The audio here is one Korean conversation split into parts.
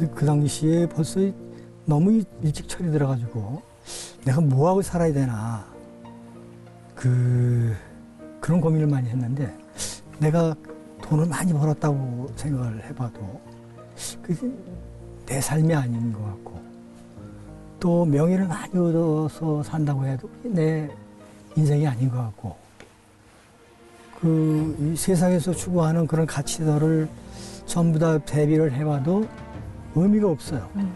그, 그 당시에 벌써 너무 일- 일찍 철이 들어가지고 내가 뭐 하고 살아야 되나. 그 그런 고민을 많이 했는데 내가 돈을 많이 벌었다고 생각을 해봐도 그게 내 삶이 아닌 것 같고 또 명예를 많이 얻어서 산다고 해도 내 인생이 아닌 것 같고 그이 세상에서 추구하는 그런 가치들을 전부 다 대비를 해봐도 의미가 없어요. 음.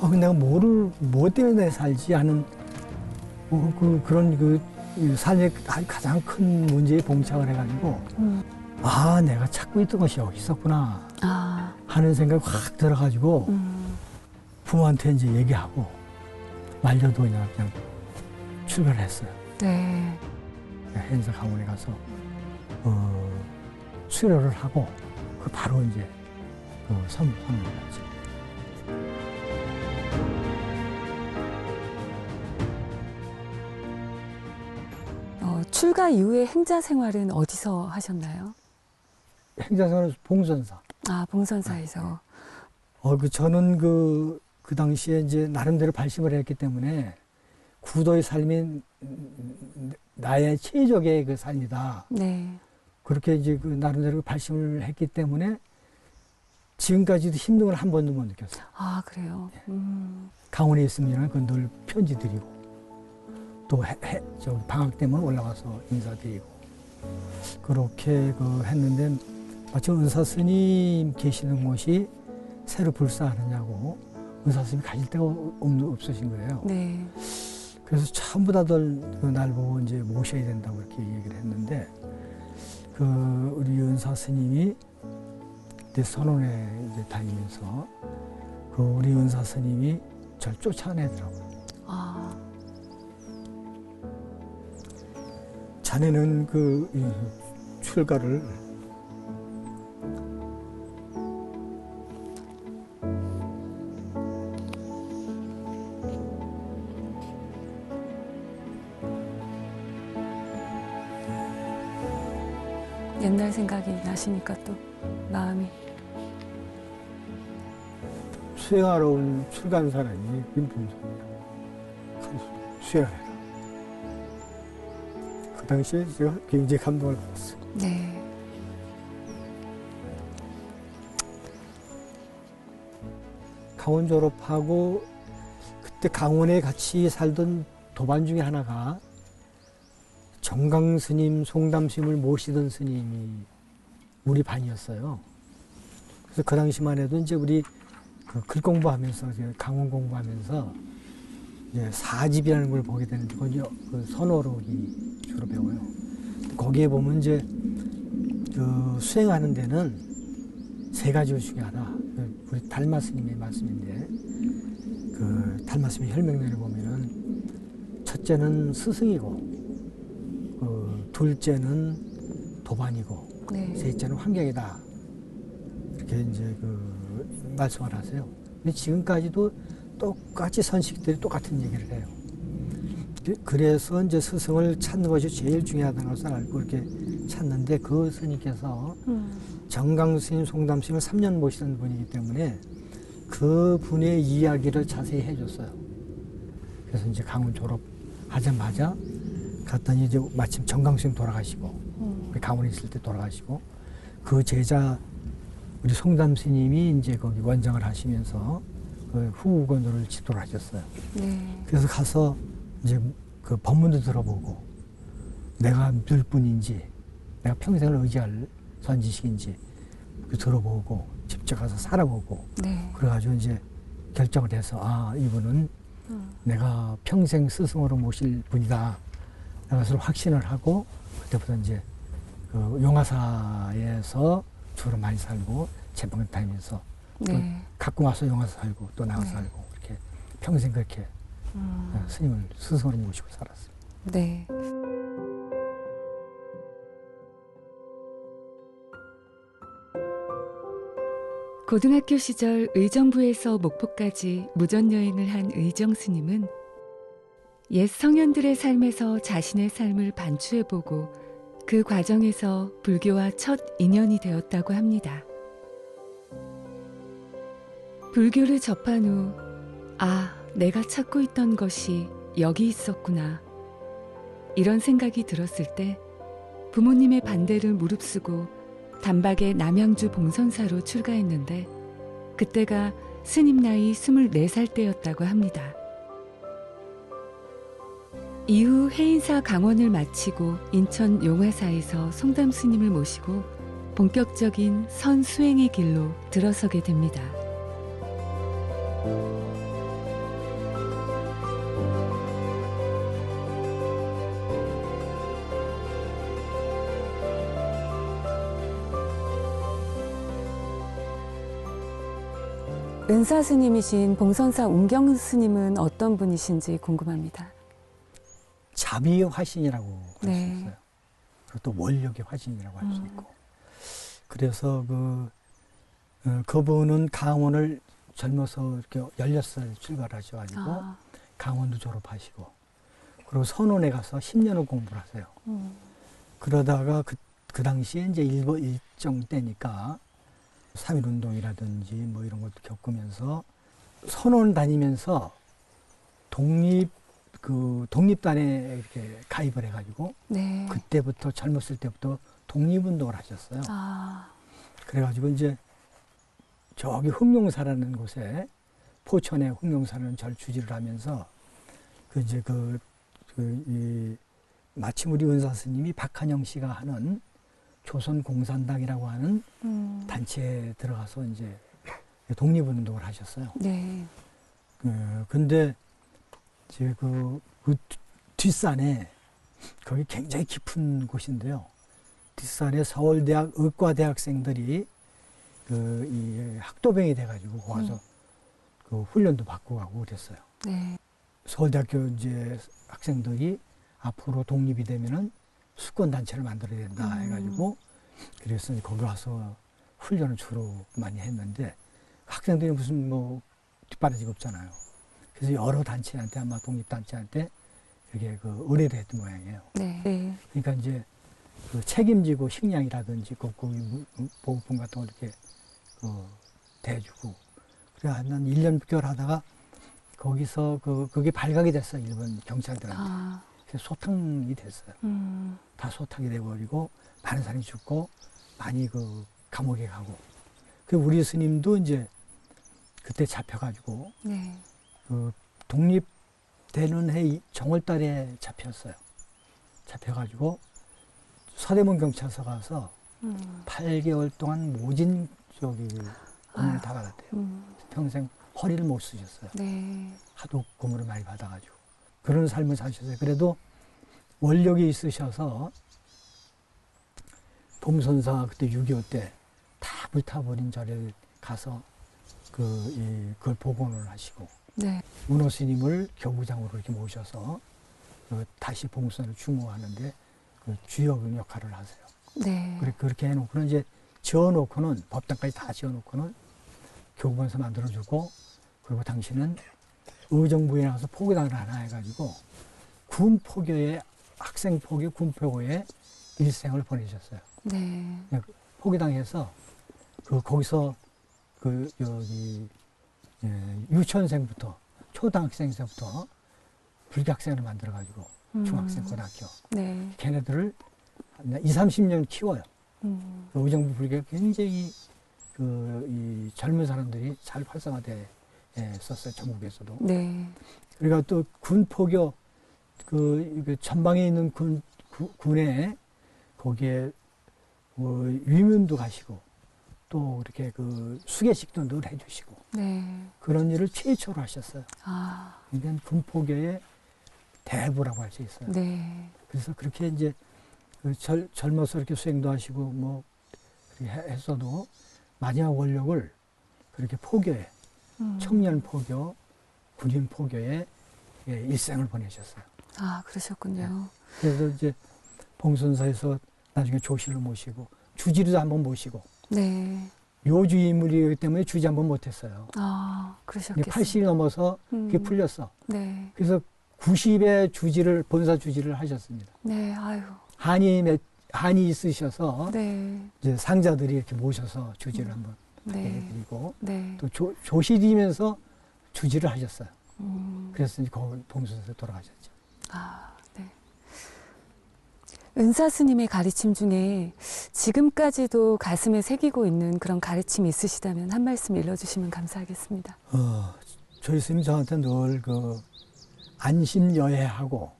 아, 내가 뭐를, 뭐 때문에 살지 하는, 뭐, 그, 그런 그, 이 삶의 가- 가장 큰 문제에 봉착을 해가지고, 음. 아, 내가 찾고 있던 것이 여기 있었구나 아, 하는 생각이 확 들어가지고, 음. 부모한테 이제 얘기하고, 말려도 그냥, 그냥 출근을 했어요. 네. 행사 강원에 가서, 어, 수료를 하고, 그 바로 이제, 그 선, 선을 했지. 출가 이후에 행자 생활은 어디서 하셨나요? 행자 생활은 봉선사. 아, 봉선사에서. 어, 그 저는 그, 그 당시에 이제 나름대로 발심을 했기 때문에 구도의 삶이 음, 나의 최적의 그 삶이다. 네. 그렇게 이제 그 나름대로 발심을 했기 때문에 지금까지도 힘든 걸 한 번도 못 느꼈어요. 아, 그래요. 음. 강원에 있으면 그늘 편지 드리고 또 해, 해, 저 방학 때면 올라가서 인사드리고 그렇게 그 했는데 마치 은사 스님 계시는 곳이 새로 불사하느냐고 은사 스님이 가실 데가 없, 없으신 거예요. 네. 그래서 전부 다들 그날 보고 이제 모셔야 된다고 이렇게 얘기를 했는데 그 우리 은사 스님이 그때 선원에 이제 다니면서 그 우리 은사 스님이 절 쫓아내더라고요. 자네는 그 이, 출가를 옛날 생각이 나시니까 또 마음이. 수행하러 온 출간 사람이 김풍선이야. 수행해라. 그 당시에 제가 굉장히 감동을 받았어요. 네. 강원 졸업하고 그때 강원에 같이 살던 도반 중에 하나가 정강 스님, 송담 스님을 모시던 스님이 우리 반이었어요. 그래서 그 당시만 해도 이제 우리 그 글 공부하면서 이제 강원 공부하면서 이제 사집이라는 걸 보게 되는데 그건 이제 그 선어록이 주로 배워요. 거기에 보면 이제 그 수행하는 데는 세 가지 중에 하나 그 우리 달마 스님의 말씀인데 그 달마 스님의 혈맹내를 보면은 첫째는 스승이고 그 둘째는 도반이고 네. 셋째는 환경이다 이렇게 이제 그 말씀을 하세요. 근데 지금까지도 똑같이 선식들이 똑같은 얘기를 해요. 그- 그래서 이제 스승을 찾는 것이 제일 중요하다는 것을 알고 이렇게 찾는데 그 스님께서 음. 정강 스님, 송담 스님을 3년 모시던 분이기 때문에 그 분의 이야기를 자세히 해줬어요. 그래서 이제 강원 졸업하자마자 갔더니 이제 마침 정강 스님 돌아가시고 음. 우리 강원에 있을 때 돌아가시고 그 제자 우리 송담 스님이 이제 거기 원장을 하시면서 그 후우건도를 지도를 하셨어요. 네. 그래서 가서 이제 그 법문도 들어보고 내가 믿을 뿐인지 내가 평생을 의지할 선지식인지 그 들어보고 직접 가서 살아보고 네. 그래가지고 이제 결정을 해서 아 이분은 음. 내가 평생 스승으로 모실 분이다. 내가 그것을 확신을 하고 그때부터 이제 그 용화사에서 주로 많이 살고 제방을 다니면서 네. 갖고 와서 용화사 살고 또 나가 네. 살고 이렇게 평생 그렇게 음. 어, 스님을 스승으로 모시고 살았어요. 네. 고등학교 시절 의정부에서 목포까지 무전 여행을 한 의정 스님은 옛 성현들의 삶에서 자신의 삶을 반추해보고 그 과정에서 불교와 첫 인연이 되었다고 합니다. 불교를 접한 후, 아, 내가 찾고 있던 것이 여기 있었구나. 이런 생각이 들었을 때 부모님의 반대를 무릅쓰고 단박에 남양주 봉선사로 출가했는데 그때가 스님 나이 24살 때였다고 합니다. 이후 해인사 강원을 마치고 인천 용화사에서 송담 스님을 모시고 본격적인 선 수행의 길로 들어서게 됩니다. 은사 스님이신 봉선사 운경 스님은 어떤 분이신지 궁금합니다. 자비의 화신이라고 할수 네. 있어요. 그리고 또 원력의 화신이라고 할수 음. 있고. 그래서 그 어, 그분은 강원을 젊어서 이렇게 16살 출발하셔가지고 아, 강원도 졸업하시고 그리고 선원에 가서 10년을 공부를 하세요. 음, 그러다가 그, 그 당시에 이제 일부 일정 때니까 3.1 운동이라든지 뭐 이런 것도 겪으면서 선원 다니면서 독립 그 독립단에 이렇게 가입을 해가지고 네. 그때부터 젊었을 때부터 독립운동을 하셨어요. 아, 그래가지고 이제 저기 흑룡사라는 곳에 포천의 흑룡사라는 절 주지를 하면서 그 이제 그, 그, 이, 마침 우리 은사 스님이 박한영 씨가 하는 조선 공산당이라고 하는 음, 단체에 들어가서 이제 독립운동을 하셨어요. 네. 그, 근데 이제 그, 그 뒤- 뒷산에 거기 굉장히 깊은 곳인데요. 뒷산에 서울대학 의과대학생들이 그, 이 학도병이 돼가지고 거기서 음. 그 훈련도 받고 가고 그랬어요. 네. 서울대학교 이제 학생들이 앞으로 독립이 되면은 수권 단체를 만들어야 된다 음. 해가지고 그래서 거기 와서 훈련을 주로 많이 했는데 학생들이 무슨 뭐 뒷바라지가 없잖아요. 그래서 여러 단체한테 아마 독립 단체한테 이렇게 그 의뢰를 했던 모양이에요. 네. 네. 그러니까 이제 그 책임지고 식량이라든지 그, 그 보급품 같은 걸 이렇게 그 대주고. 그래 한 1년 6개월 하다가 거기서 그 그게 발각이 됐어요 일본 경찰들한테. 아, 그래서 소탕이 됐어요. 음, 다 소탕이 돼버리고 많은 사람이 죽고 많이 그 감옥에 가고. 그 우리 스님도 이제 그때 잡혀가지고 네. 그 독립되는 해 정월달에 잡혔어요. 잡혀가지고 서대문 경찰서 가서 음, 8개월 동안 모진 저기 고문을 아유. 다 받았대요. 음, 평생 허리를 못 쓰셨어요. 네. 하도 고문을 많이 받아가지고 그런 삶을 사셨어요. 그래도 원력이 있으셔서 봄선사 그때 6.25 때 다 불타버린 절에 가서 그, 이, 그걸 복원을 하시고 네. 문호 스님을 교부장으로 이렇게 모셔서 그 다시 봉선을 추모하는데 그 주역 역할을 하세요. 네. 그렇게, 그렇게 해놓고는 이제 지어놓고는 법당까지 다 지어놓고는 교부원서 만들어주고 그리고 당신은 의정부에 나가서 포교단을 하나 해가지고 군 포교에 학생 포교, 군 포교에 일생을 보내셨어요. 네. 포교당에서 그 거기서 그 여기 예, 유치원생부터 초등학생서부터 불교학생을 만들어가지고 음, 중학생, 고등학교 네. 걔네들을 한 2, 30년 키워요. 음, 그 의정부 불교가 굉장히 그 이 젊은 사람들이 잘 활성화돼 예, 전국에서도. 네. 그러니까 또 군포교 그, 그 전방에 있는 군 구- 군에 거기에 뭐 위문도 가시고 또 이렇게 그 수계식도 늘 해주시고 네. 그런 일을 최초로 하셨어요. 아, 그러니까 군포교의 대부라고 할 수 있어요. 네. 그래서 그렇게 이제 그 젊, 젊어서 이렇게 수행도 하시고 뭐 했어도 마지막 원력을 그렇게 포교에 음. 청년 포교, 군인 포교에 예, 일생을 보내셨어요. 아, 그러셨군요. 그래서 이제 봉선사에서 나중에 조실을 모시고 주지리도 한번 모시고 네. 요주 인물이기 때문에 주지 한번 못했어요. 아, 그러셨겠어요. 80이 넘어서 그게 음, 풀렸어. 네. 그래서 90의 주지를 본사 주지를 하셨습니다. 네. 아유. 한이 몇- 한이 있으셔서 네. 이제 상자들이 이렇게 모셔서 주지를 음. 한번 네. 그리고 네. 또 조, 조실이면서 주지를 하셨어요. 음. 그래서 이제 봉수에서 돌아가셨죠. 아, 네. 은사 스님의 가르침 중에 지금까지도 가슴에 새기고 있는 그런 가르침이 있으시다면 한 말씀 일러주시면 감사하겠습니다. 어, 저희 스님이 저한테 늘그 안심여해하고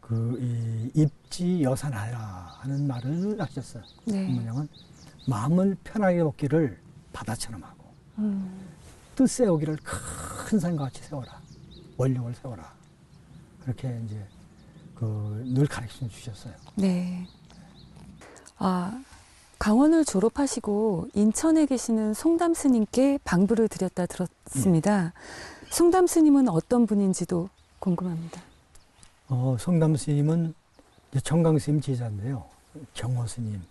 그이 입지 여산하라 하는 말을 하셨어요. 그 네. 뭐냐면 마음을 편하게 먹기를 바다처럼 하고 음. 뜻 세우기를 큰 산과 같이 세워라. 원력을 세워라. 그렇게 이제 그늘 가르쳐 주셨어요. 네. 아, 강원을 졸업하시고 인천에 계시는 송담 스님께 방부를 드렸다 들었습니다. 송담 스님은 어떤 분인지도 궁금합니다. 어, 성담 스님은 정강 스님 제자인데요. 경호 스님,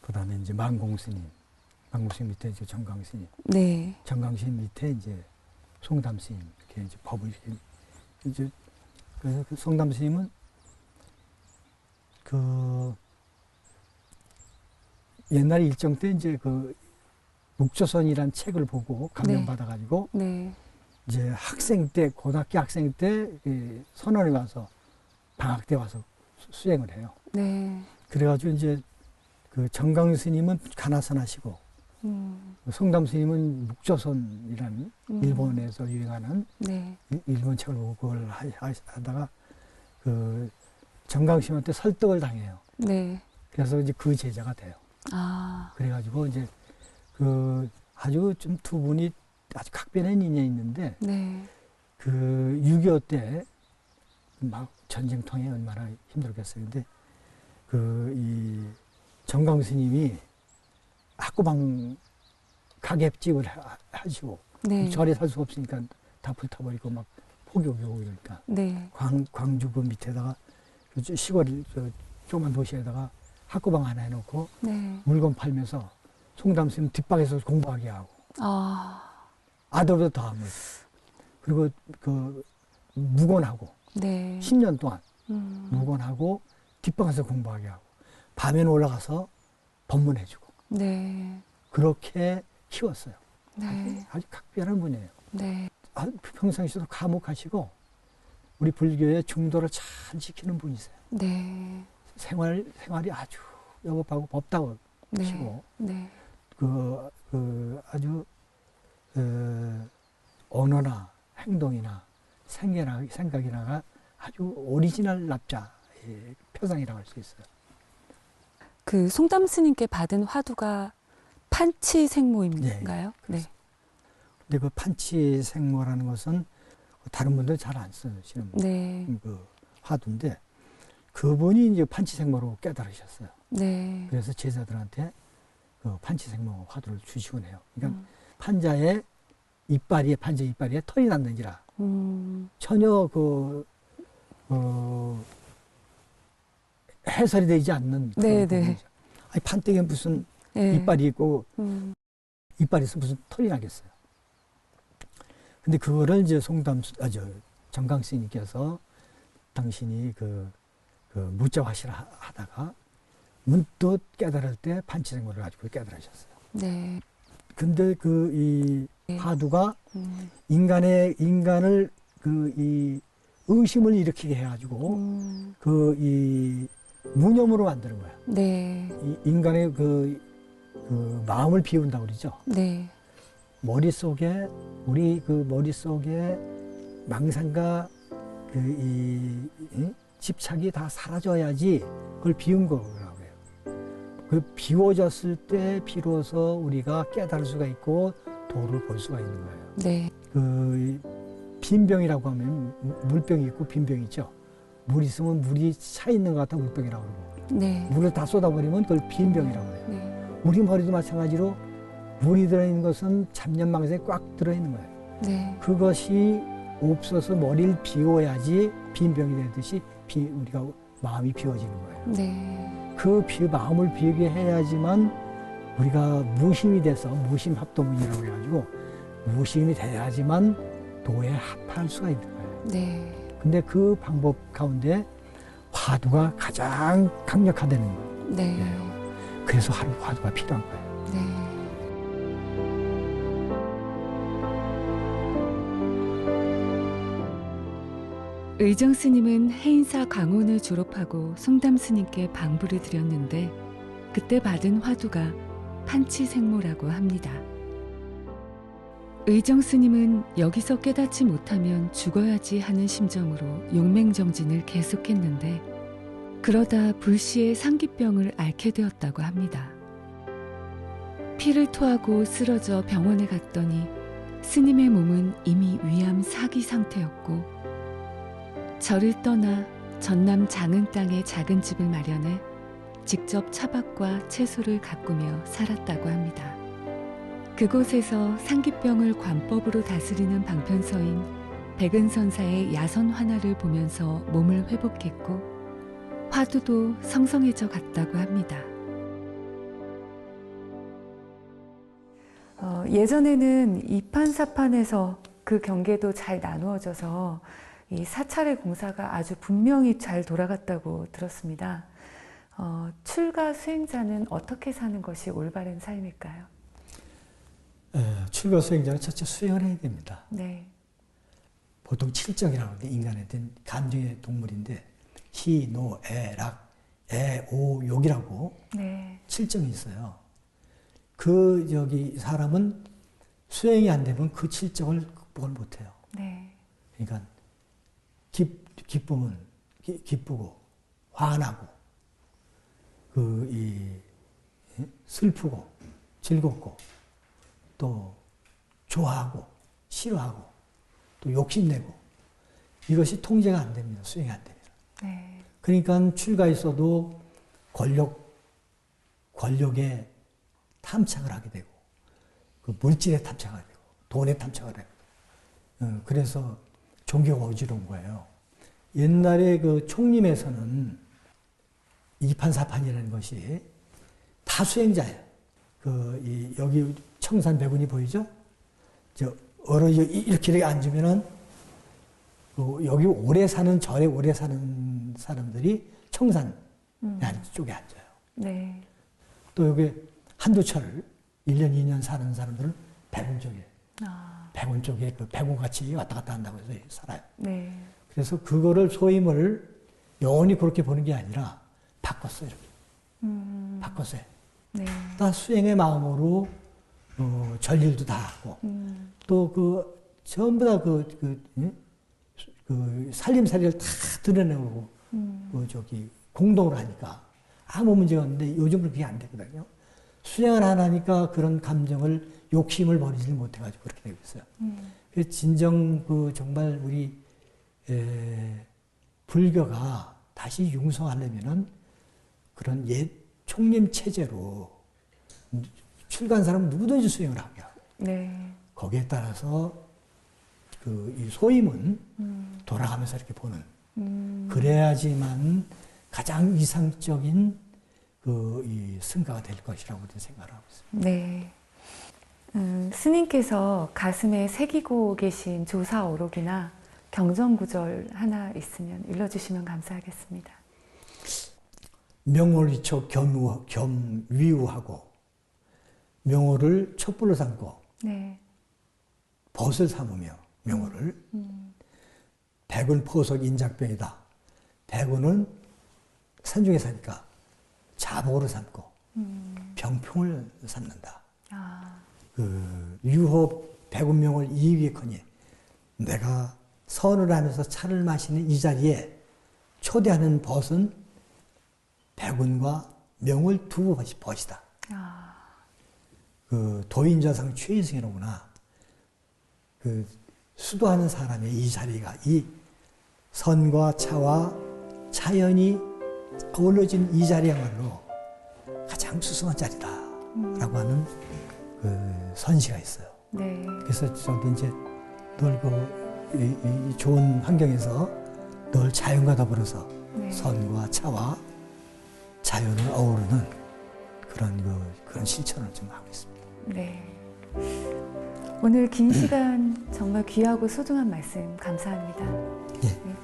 그 다음에 이제 만공 스님, 만공 스님 밑에 이제 정강 스님, 네. 정강 스님 밑에 이제 송담 스님 이렇게 이제 법을 이렇게 이제 그래서 그 송담 스님은 그 옛날 일정 때 이제 그 묵조선이란 책을 보고 감명받아가지고 네. 이제 학생 때 고등학교 학생 때이 선원에 와서 방학 때 와서 수- 수행을 해요. 네. 그래가지고 이제 그 정강 스님은 가나선 하시고 음. 성담 스님은 묵조선이라는 음. 일본에서 유행하는 네. 일- 일본 책을 보고 그걸 하다가 그 정강 스님한테 설득을 당해요. 네. 그래서 이제 그 제자가 돼요. 아. 그래가지고 이제 그 아주 좀 두 분이 아주 각별한 인연이 있는데 네. 그6.25 때 막 전쟁통에 얼마나 힘들겠어요. 근데 그 이 정강 스님이 학구방 가객집을 하- 하시고 네. 절에 살 수 없으니까 다 불타버리고 막 폭격이 오고 이러니까 네. 광, 광주 그 밑에다가 그저 시골 저 조그만 도시에다가 학구방 하나 해놓고 네. 물건 팔면서 송담 스님 뒷방에서 공부하게 하고 아. 아들보다 더한 거죠. 그리고 그 무건하고 네. 10년 동안 음. 무건하고 뒷방에서 공부하게 하고 밤에는 올라가서 법문해주고 네. 그렇게 키웠어요. 네. 아주 각별한 분이에요. 네. 아, 평상시에도 감옥하시고 우리 불교의 중도를 잘 지키는 분이세요. 네. 생활 생활이 아주 여법하고 법다고 네. 치고 네. 그, 그 아주 어, 언어나 행동이나 생계나 생각이나가 아주 오리지널 납자의 표상이라고 할 수 있어요. 그 송담 스님께 받은 화두가 판치 생모인가요? 네. 근데 그 판치 생모라는 것은 다른 분들 잘 안 쓰시는 네. 그 화두인데 그분이 이제 판치 생모로 깨달으셨어요. 네. 그래서 제자들한테 그 판치 생모 화두를 주시곤 해요. 그러니까 음. 판자의 이빨이에 판자 이빨이에 털이 났는지라 음. 전혀 그 어, 해설이 되지 않는 그런 네, 네. 아니 판때기에 무슨 네. 이빨이 있고 음. 이빨이 있어 무슨 털이 나겠어요. 근데 그거를 이제 송담 아저 정강 스님께서 당신이 그, 그 무자화실 하- 하다가 문득 깨달을 때 판치생모를 가지고 깨달으셨어요. 네. 근데 그이 네. 화두가 음. 인간의 인간을 그 이 의심을 일으키게 해가지고 음. 그이 무념으로 만드는 거야. 네. 이 인간의 그, 그 마음을 비운다고 그러죠. 네. 머릿속에 우리 그 머릿속에 망상과 그이 집착이 다 사라져야지 그걸 비운 해요. 그 비워졌을 때 비로소 우리가 깨달을 수가 있고 도를 볼 수가 있는 거예요. 네. 그 빈병이라고 하면 무- 물병이 있고 빈병이 있죠. 물 있으면 물이 차 있는 것 같아 물병이라고 그러고 네. 물을 다 쏟아버리면 그걸 빈병이라고 해요. 네. 우리 머리도 마찬가지로 물이 들어있는 것은 잡념망상에 꽉 들어있는 거예요. 네. 그것이 없어서 머리를 비워야지 빈병이 되듯이 비, 우리가 마음이 비워지는 거예요. 네. 그 비, 마음을 비우게 해야지만 우리가 무심이 돼서 무심 합도문이라고 해가지고 무심이 돼야지만 도에 합할 수가 있는 거예요. 네. 근데 그 방법 가운데 화두가 가장 강력하다는 거예요. 네. 그래서 하루 화두가 필요한 거예요. 네. 의정 스님은 해인사 강원을 졸업하고 송담 스님께 방부를 드렸는데 그때 받은 화두가 판치생모라고 합니다. 의정 스님은 여기서 깨닫지 못하면 죽어야지 하는 심정으로 용맹정진을 계속했는데 그러다 불시에 상기병을 앓게 되었다고 합니다. 피를 토하고 쓰러져 병원에 갔더니 스님의 몸은 이미 위암 사기 상태였고 절을 떠나 전남 장흥 땅에 작은 집을 마련해 직접 차박과 채소를 가꾸며 살았다고 합니다. 그곳에서 상기병을 관법으로 다스리는 방편서인 백은선사의 야선 환화를 보면서 몸을 회복했고 화두도 성성해져 갔다고 합니다. 어, 예전에는 이판사판에서 그 경계도 잘 나누어져서 이 사찰의 공사가 아주 분명히 잘 돌아갔다고 들었습니다. 어, 출가 수행자는 어떻게 사는 것이 올바른 삶일까요? 에, 출가 수행자는 첫째 수행을 해야 됩니다. 네, 보통 칠정이라고 하는데 인간에 대한 감정의 동물인데 희, 노, 애, 락, 애, 오, 욕이라고 네, 칠정이 있어요. 그 여기 사람은 수행이 안 되면 그 칠정을 극복을 못해요. 네, 그러니까 기, 기쁨은 기, 기쁘고 화나고 그 이 슬프고 즐겁고 또 좋아하고 싫어하고 또 욕심내고 이것이 통제가 안 됩니다. 수행이 안 됩니다. 네, 그러니까 출가 있어도 권력 권력에 탐착을 하게 되고 그 물질에 탐착하게 되고 돈에 탐착을 되고 어, 그래서 종교가 어지러운 거예요. 옛날에 그 총림에서는 이판사판이라는 것이 다 수행자예요. 그 이, 여기 청산 백운이 보이죠? 저 얼어 이렇게 이렇게 앉으면은 그 여기 오래 사는 절에 오래 사는 사람들이 청산 음, 쪽에 앉아요. 네, 또 여기 한두 철 1년, 2년 사는 사람들은 백운 쪽에 아, 백운 쪽에 그 백운 같이 왔다 갔다 한다고 해서 살아요. 네, 그래서 그거를 소임을 영원히 그렇게 보는 게 아니라 바꿨어요. 이렇게. 음, 바꿨어요. 네, 다 수행의 마음으로 어, 전일도 다 하고 음, 또그 전부 다그 그, 그, 그 살림살이를 다 드러내고 음, 그 저기 공동으로 하니까 아무 문제가 없는데 요즘은 그게 안 되거든요. 수행을 안 하니까 그런 감정을 욕심을 버리지 못해가지고 그렇게 되고 있어요. 음, 그래서 진정 그 정말 우리 에, 불교가 다시 융성하려면은 그런 옛 총림 체제로 출간 사람 누구든지 수행을 하게 하고 네, 거기에 따라서 그이 소임은 음, 돌아가면서 이렇게 보는. 음, 그래야지만 가장 이상적인 그이 승가가 될 것이라고 저는 생각을 하고 있습니다. 네. 음, 스님께서 가슴에 새기고 계신 조사 오록이나 경전 구절 하나 있으면 일러주시면 감사하겠습니다. 명월이초 겸우, 겸위우하고 명호를 촛불로 삼고 네. 벗을 삼으며 명호를 음, 백운 포석 인작병이다. 백운은 산중에 사니까 자복으로 삼고 음, 병풍을 삼는다. 아, 그 유호 백운명을 이위커니 내가 선을 하면서 차를 마시는 이 자리에 초대하는 벗은 백운과 명을 두 벗이 벗이다. 아, 그 도인자상 최이승이로구나. 그 수도하는 사람의 이 자리가 이 선과 차와 자연이 어우러진 이 자리야말로 가장 수승한 자리다 라고 하는 그 선시가 있어요. 네. 그래서 저도 이제 늘그 이, 이 좋은 환경에서 늘 자연과 더불어서 네. 선과 차와 자연을 어우르는 그런 그 그런 실천을 좀 하고 있습니다. 네. 오늘 긴 시간 정말 귀하고 소중한 말씀 감사합니다. 예. 네.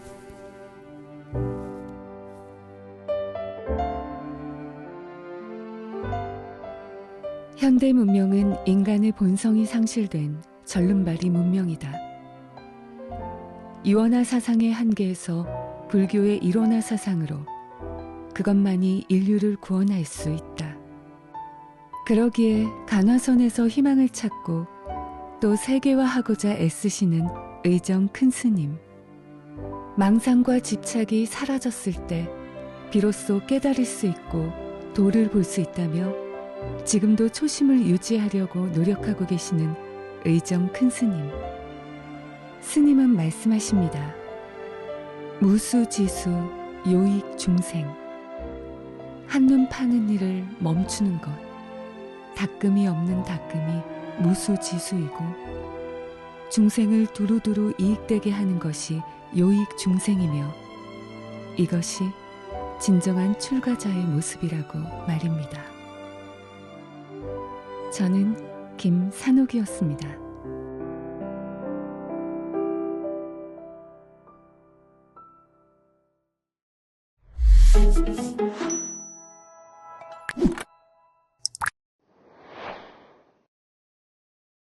현대 문명은 인간의 본성이 상실된 절름발이 문명이다. 이원화 사상의 한계에서 불교의 일원화 사상으로 그것만이 인류를 구원할 수 있다. 그러기에 간화선에서 희망을 찾고 또 세계화하고자 애쓰시는 의정 큰 스님. 망상과 집착이 사라졌을 때 비로소 깨달을 수 있고 도를 볼 수 있다며 지금도 초심을 유지하려고 노력하고 계시는 의정 큰 스님. 스님은 말씀하십니다. 무수지수 요익 중생. 한눈 파는 일을 멈추는 것. 닦음이 없는 닦음이 무수지수이고 중생을 두루두루 이익되게 하는 것이 요익 중생이며 이것이 진정한 출가자의 모습이라고 말입니다. 저는 김산옥이었습니다.